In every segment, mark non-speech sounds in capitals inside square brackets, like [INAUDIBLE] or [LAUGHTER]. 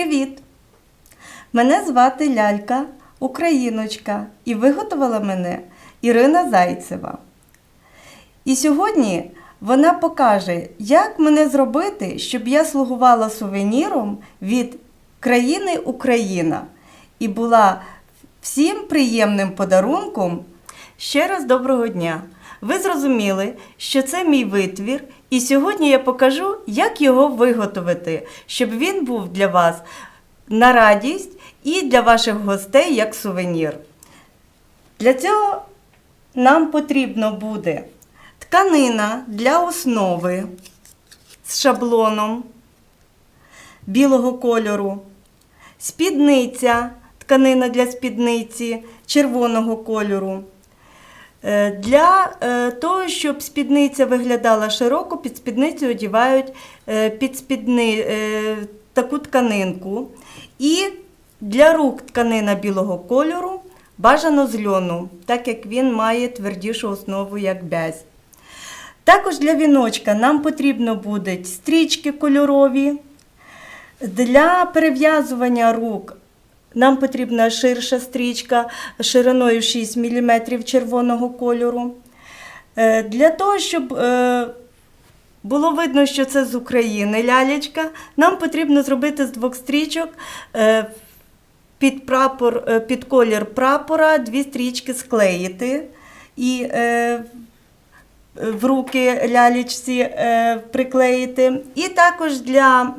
привіт! Мене звати Лялька, Україночка, і виготовила мене Ірина Зайцева. І сьогодні вона покаже, як мене зробити, щоб я слугувала сувеніром від країни Україна і була всім приємним подарунком. Ще раз доброго дня! Ви зрозуміли, що це мій витвір, і сьогодні я покажу, як його виготовити, щоб він був для вас на радість і для ваших гостей як сувенір. Для цього нам потрібно буде тканина для основи з шаблоном білого кольору, спідниця, тканина для спідниці червоного кольору. Е, Для е, того, щоб спідниця виглядала широко, під спідницю одягають е, під спідни, таку тканинку. І для рук тканина білого кольору бажано з льону, так як він має твердішу основу, як бязь. Також для віночка нам потрібно будуть стрічки кольорові. Для перев'язування рук нам потрібна ширша стрічка шириною 6 мм червоного кольору. Е, Для того, щоб е, було видно, що це з України лялечка, нам потрібно зробити з двох стрічок е, під, прапор, під колір прапора дві стрічки склеїти. І в руки лялечці приклеїти. І також для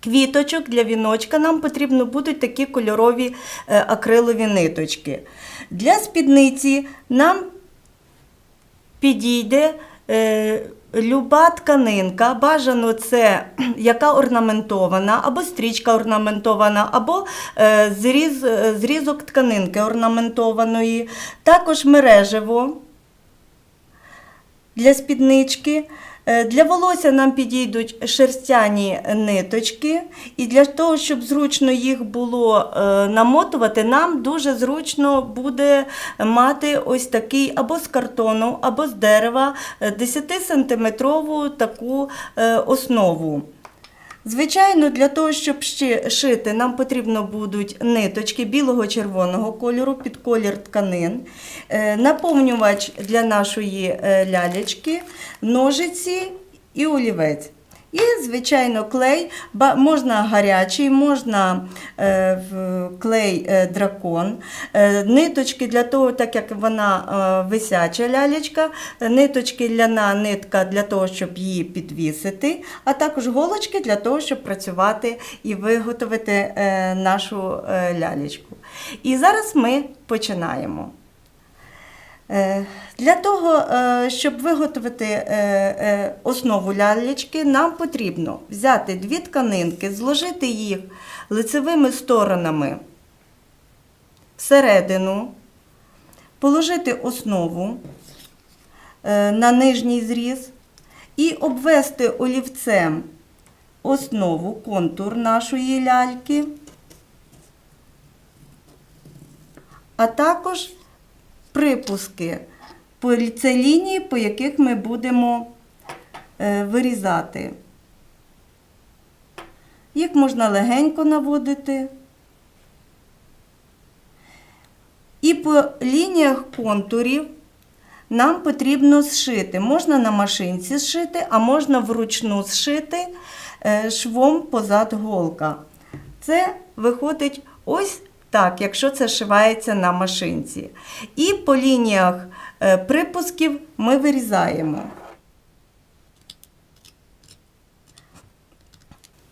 квіточок, для віночка нам потрібно будуть такі кольорові е, акрилові ниточки. Для спідниці нам підійде е, люба тканинка, бажано це [CLEARS THROAT] яка орнаментована, або стрічка орнаментована, або е, зріз, зрізок тканинки орнаментованої, також мережево для спіднички. Е, Для волосся нам підійдуть шерстяні ниточки, і для того, щоб зручно їх було е, намотувати, нам дуже зручно буде мати ось такий або з картону, або з дерева 10-сантиметрову таку е, основу. Звичайно, для того, щоб ще шити, нам потрібно будуть ниточки білого червоного кольору під колір тканин, е, наповнювач для нашої е, лялечки, ножиці і олівець. І, звичайно, клей, можна гарячий, можна е, клей е, дракон, е, ниточки для того, так як вона висяча лялечка, ниточки ляна нитка для того, щоб її підвісити, а також голочки для того, щоб працювати і виготовити нашу лялечку. І зараз ми починаємо. Е, Для того, е, щоб виготовити е, основу лялечки, нам потрібно взяти дві тканинки, зложити їх лицевими сторонами всередину, положити основу на нижній зріз і обвести олівцем основу, контур нашої ляльки, а також припуски. Це лінії, по яких ми будемо е, вирізати. Їх можна легенько наводити. І по лініях контурів нам потрібно зшити. Можна на машинці зшити, а можна вручну зшити е, швом позад голка. Це виходить ось так, якщо це шивається на машинці. І по лініях е, припусків ми вирізаємо.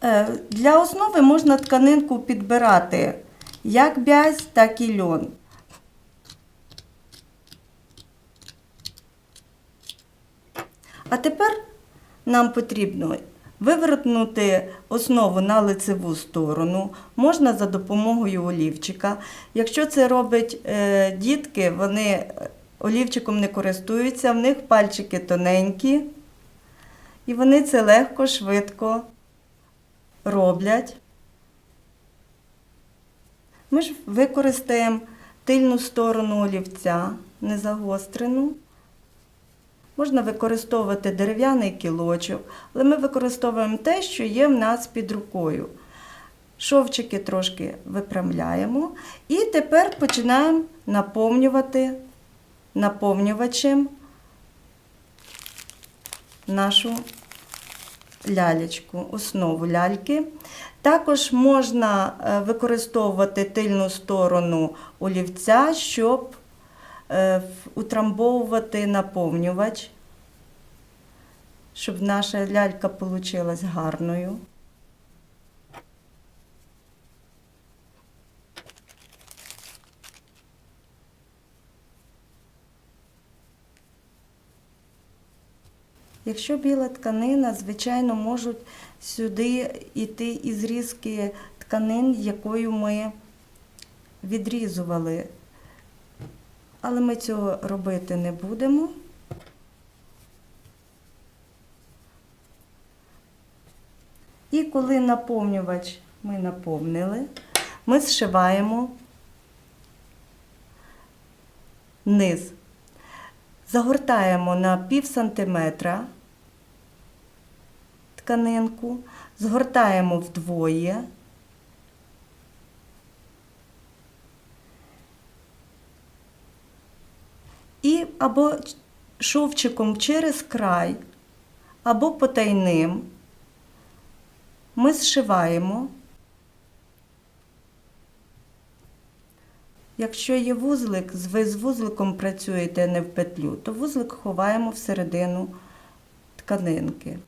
Е, Для основи можна тканинку підбирати як бязь, так і льон. А тепер нам потрібно вивернути основу на лицеву сторону, можна за допомогою олівчика. Якщо це роблять е, дітки, вони е, олівчиком не користуються, в них пальчики тоненькі, і вони це легко, швидко роблять. Ми ж використаємо тильну сторону олівця, не загострену. Можна використовувати дерев'яний кілочок, але ми використовуємо те, що є в нас під рукою. Шовчики трошки випрямляємо. І тепер починаємо наповнювати наповнювачем нашу лялечку, основу ляльки. Також можна е, використовувати тильну сторону олівця, щоб утрамбовувати наповнювач, щоб наша лялька вийшла гарною. Якщо біла тканина, звичайно, можуть сюди йти і зрізки тканин, якою ми відрізували. Але ми цього робити не будемо. І коли наповнювач ми наповнили, ми зшиваємо низ. Загортаємо на пів сантиметра тканинку, згортаємо вдвоє. І або шовчиком через край, або потайним ми зшиваємо. Якщо є вузлик, ви з вузликом працюєте не в петлю, то вузлик ховаємо всередину тканинки.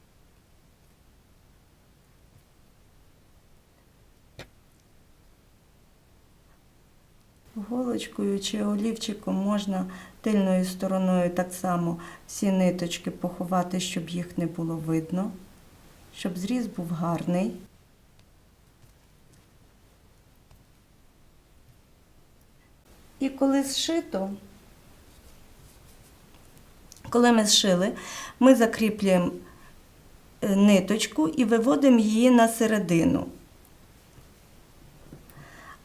Голочкою чи олівчиком можна тильною стороною так само всі ниточки поховати, щоб їх не було видно, щоб зріз був гарний. І коли зшито, коли ми зшили, ми закріплюємо е, ниточку і виводимо її на середину.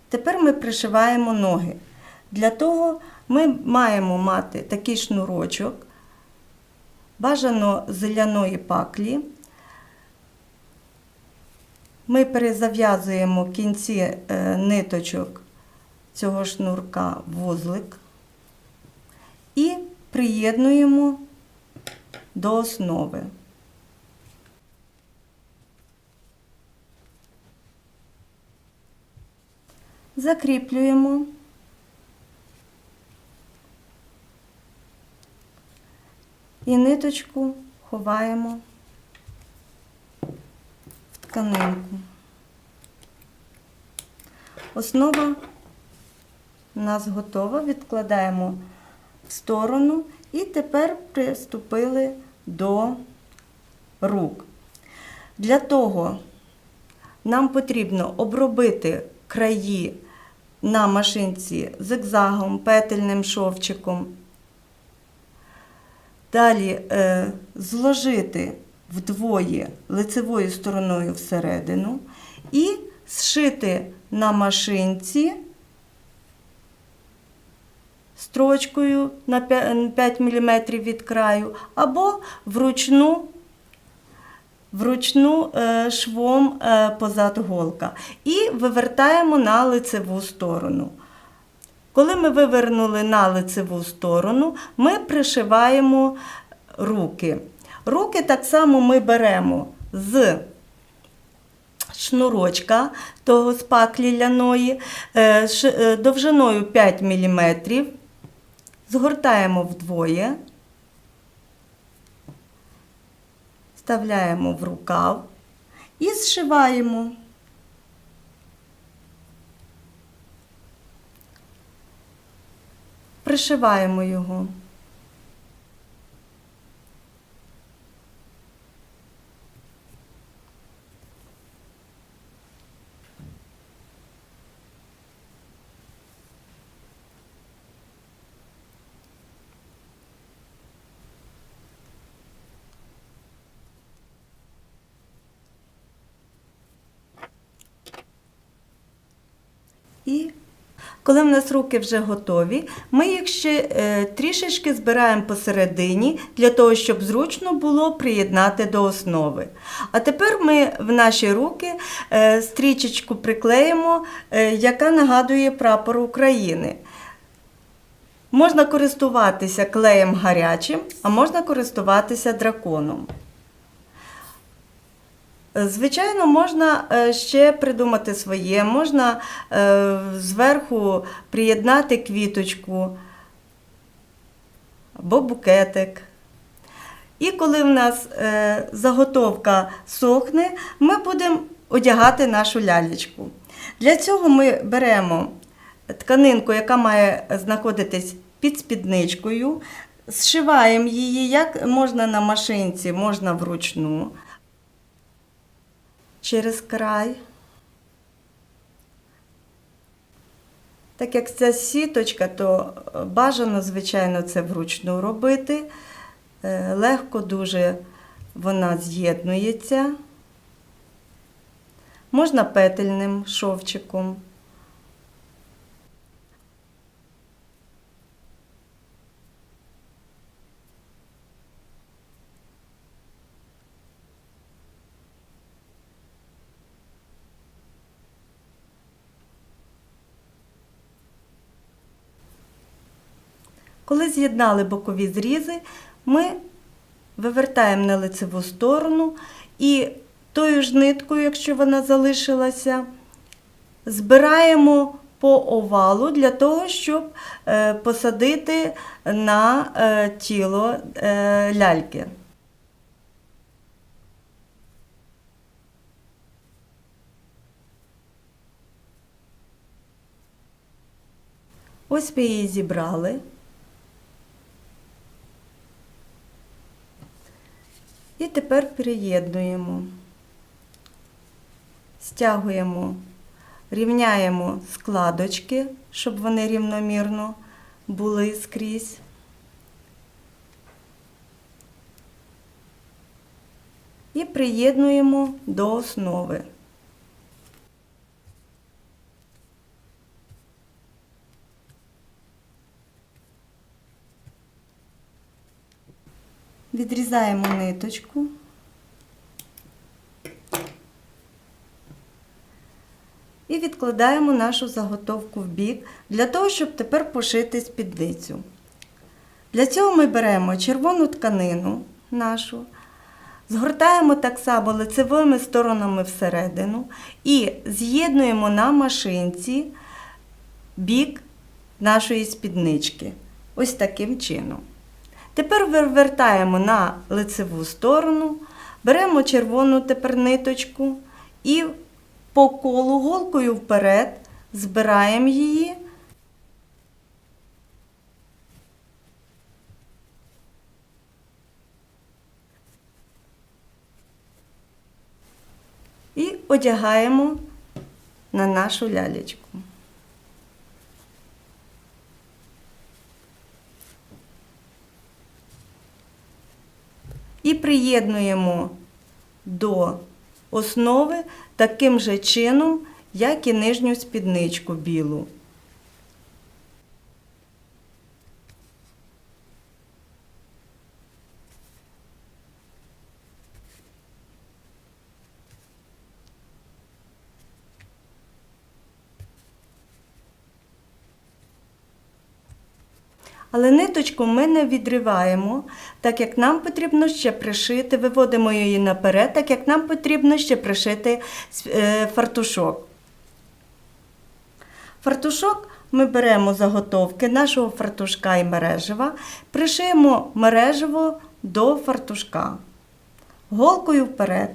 Тепер ми пришиваємо ноги. Для того ми маємо мати такий шнурочок, бажано з ляної паклі. Ми перезав'язуємо кінці е, ниточок цього шнурка в вузлик і приєднуємо до основи. Закріплюємо. І ниточку ховаємо в тканинку. Основа у нас готова, відкладаємо в сторону і тепер приступили до рук. Для того нам потрібно обробити краї на машинці зигзагом, петельним шовчиком. Далі е, зложити вдвоє лицевою стороною всередину і зшити на машинці строчкою на 5 мм від краю, або вручну, вручну е, швом е, позад голка. І вивертаємо на лицеву сторону. Коли ми вивернули на лицеву сторону, ми пришиваємо руки. Руки так само ми беремо з шнурочка того з паклі ляної е, довжиною 5 мм, згортаємо вдвоє, вставляємо в рукав і зшиваємо. Пришиваємо його. І Коли в нас руки вже готові, ми їх ще е, трішечки збираємо посередині для того, щоб зручно було приєднати до основи. А тепер ми в наші руки е, стрічечку приклеїмо, е, яка нагадує прапор України. Можна користуватися клеєм гарячим, а можна користуватися драконом. Звичайно, можна е, ще придумати своє, можна е, зверху приєднати квіточку або букетик. І коли в нас е, заготовка сохне, ми будемо одягати нашу лялечку. Для цього ми беремо тканинку, яка має знаходитись під спідничкою, зшиваємо її, як можна на машинці, можна вручну через край. Так як це сіточка, то е, бажано, звичайно, це вручну робити. Е, Легко дуже вона з'єднується. Можна петельним шовчиком. Коли з'єднали бокові зрізи, ми вивертаємо на лицеву сторону і тою ж ниткою, якщо вона залишилася, збираємо по овалу для того, щоб е, посадити на е, тіло е, ляльки. Ось ми її зібрали. І тепер приєднуємо, стягуємо, рівняємо складочки, щоб вони рівномірно були скрізь. І приєднуємо до основи. Відрізаємо ниточку. І відкладаємо нашу заготовку в бік для того, щоб тепер пошити спідницю. Для цього ми беремо червону тканину нашу, згортаємо так само лицевими сторонами всередину і з'єднуємо на машинці бік нашої спіднички. Ось таким чином. Тепер вивертаємо на лицеву сторону, беремо червону тепер ниточку і по колу голкою вперед збираємо її. І одягаємо на нашу лялечку. І приєднуємо до основи таким же чином, як і нижню спідничку білу. Але ниточку ми не відриваємо, так як нам потрібно ще пришити, виводимо її наперед, так як нам потрібно ще пришити е, фартушок. Фартушок ми беремо заготовки нашого фартушка і мережева, пришиємо мережево до фартушка. Голкою вперед.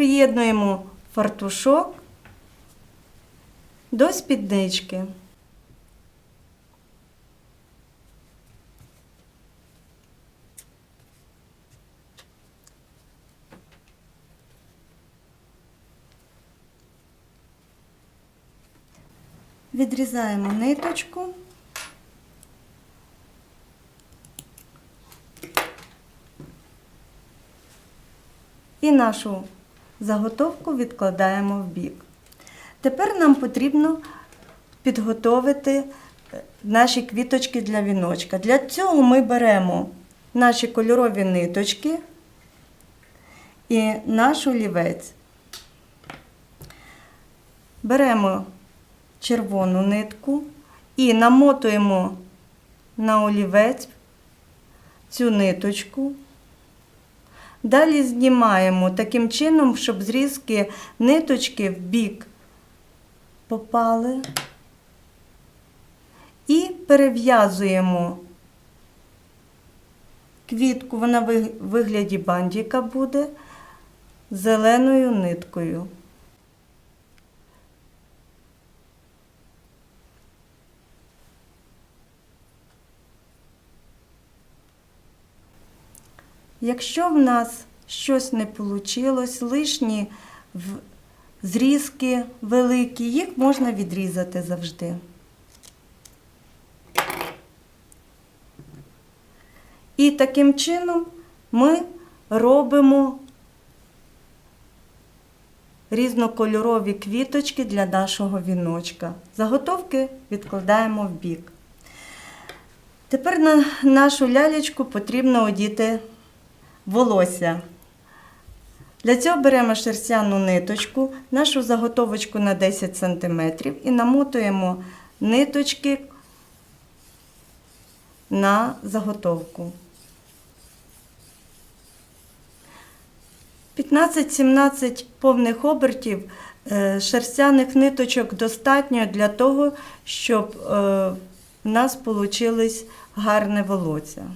приєднуємо фартушок до спіднички. Відрізаємо ниточку. І нашу заготовку відкладаємо в бік. Тепер нам потрібно підготовити е, наші квіточки для віночка. Для цього ми беремо наші кольорові ниточки і наш олівець. Беремо червону нитку і намотуємо на олівець цю ниточку. Далі знімаємо таким чином, щоб зрізки ниточки в бік попали. І перев'язуємо квітку, вона в вигляді бандіка буде зеленою ниткою. Якщо в нас щось не вийшло, лишні зрізки великі, їх можна відрізати завжди. І таким чином ми робимо різнокольорові квіточки для нашого віночка. Заготовки відкладаємо в бік. Тепер на нашу лялечку потрібно одіти волосся. Для цього беремо шерстяну ниточку, нашу заготовочку на 10 см і намотуємо ниточки на заготовку. 15-17 повних обертів е, шерстяних ниточок достатньо для того, щоб е, в нас вийшло гарне волосся.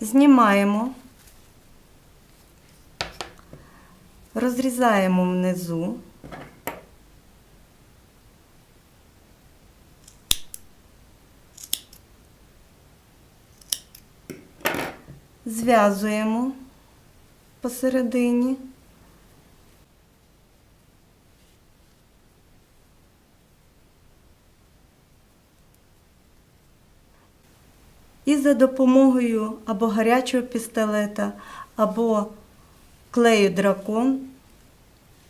Знімаємо, розрізаємо внизу. Зв'язуємо посередині. За допомогою або гарячого пістолета, або клею дракон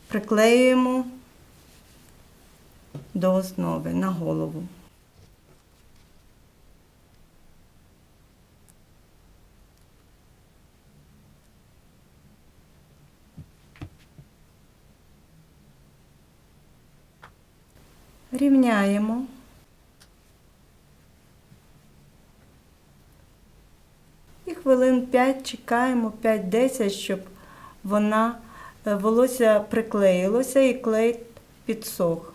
приклеюємо до основи на голову. Рівняємо. І хвилин 5 чекаємо 5-10, щоб вона е, волосся приклеїлося і клей підсох.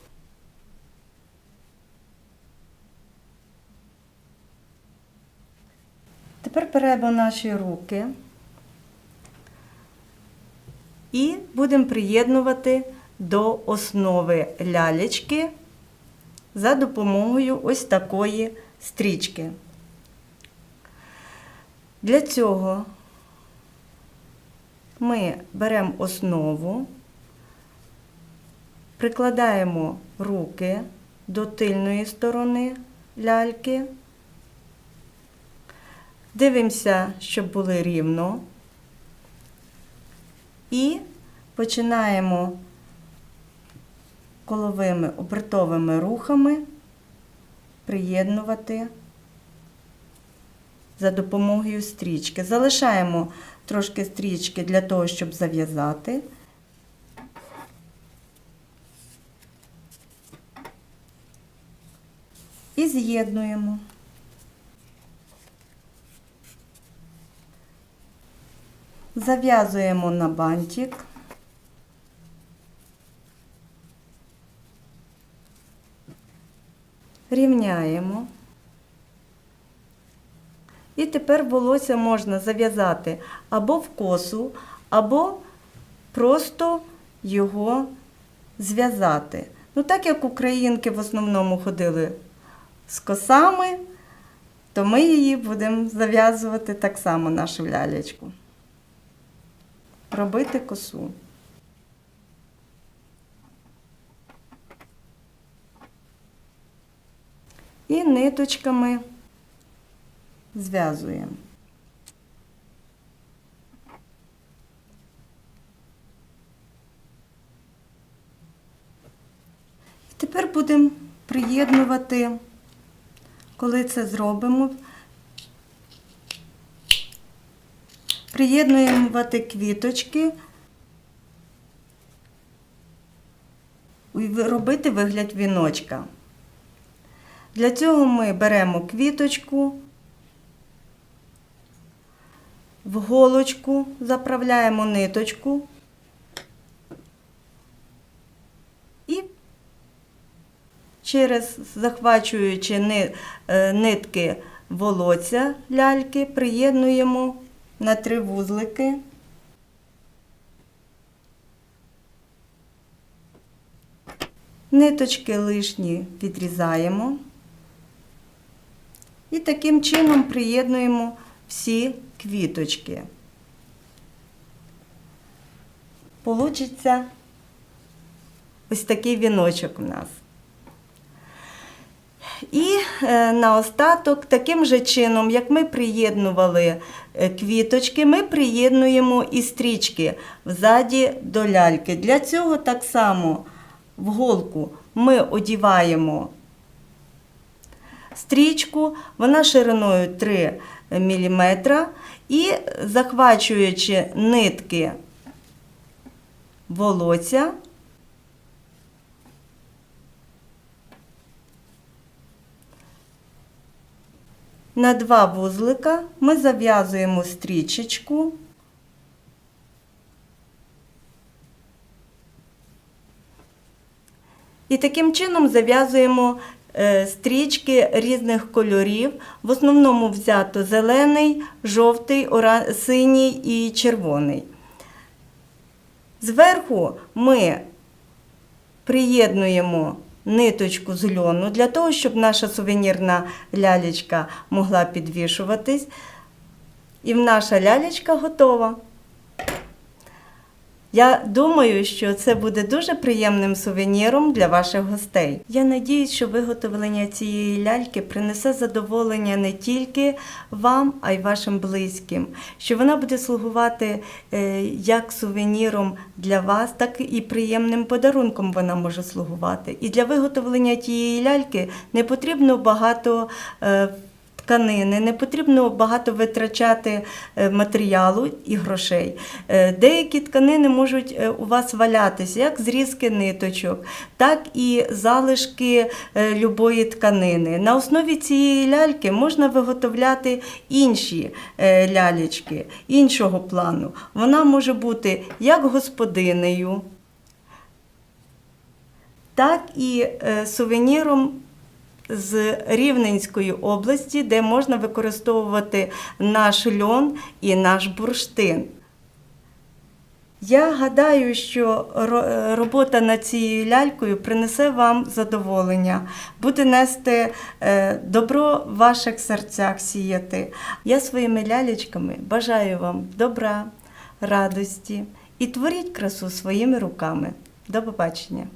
Тепер беремо наші руки і будемо приєднувати до основи лялечки за допомогою ось такої стрічки. Для цього ми беремо основу, прикладаємо руки до тильної сторони ляльки, дивимося, щоб були рівно, і починаємо коловими обертовими рухами приєднувати за допомогою стрічки. Залишаємо трошки стрічки для того, щоб зав'язати. І з'єднуємо. Зав'язуємо на бантик. Рівняємо. І тепер волосся можна зав'язати або в косу, або просто його зв'язати. Ну, так як українки в основному ходили з косами, то ми її будемо зав'язувати так само нашу лялечку. Робити косу. І ниточками зв'язуємо. Тепер будемо приєднувати, коли це зробимо, приєднувати квіточки і робити вигляд віночка. Для цього ми беремо квіточку, в голочку заправляємо ниточку і через захвачуючи е, нитки волосся ляльки, приєднуємо на три вузлики. Ниточки лишні відрізаємо. І таким чином приєднуємо всі квіточки. Получиться ось такий віночок у нас. І е, наостаток, таким же чином, як ми приєднували е, квіточки, ми приєднуємо і стрічки взаді до ляльки. Для цього так само в голку ми одіваємо стрічку, вона шириною 3 мм, і захвачуючи нитки волосся, на два вузлика ми зав'язуємо стрічечку. І таким чином зав'язуємо стрічки різних кольорів. В основному взято зелений, жовтий, синій і червоний. Зверху ми приєднуємо ниточку з льону для того, щоб наша сувенірна лялечка могла підвішуватись. І наша лялечка готова. Я думаю, що це буде дуже приємним сувеніром для ваших гостей. Я надіюсь, що виготовлення цієї ляльки принесе задоволення не тільки вам, а й вашим близьким. Що вона буде слугувати е, як сувеніром для вас, так і приємним подарунком вона може слугувати. І для виготовлення тієї ляльки не потрібно багато. Тканини, не потрібно багато витрачати е, матеріалу і грошей. Е, Деякі тканини можуть е, у вас валятися, як зрізки ниточок, так і залишки любої тканини. На основі цієї ляльки можна виготовляти інші лялечки, іншого плану. Вона може бути як господинею, так і сувеніром з Рівненської області, де можна використовувати наш льон і наш бурштин. Я гадаю, що робота над цією лялькою принесе вам задоволення, буде нести е, добро в ваших серцях сіяти. Я своїми лялечками бажаю вам добра, радості і творіть красу своїми руками. До побачення!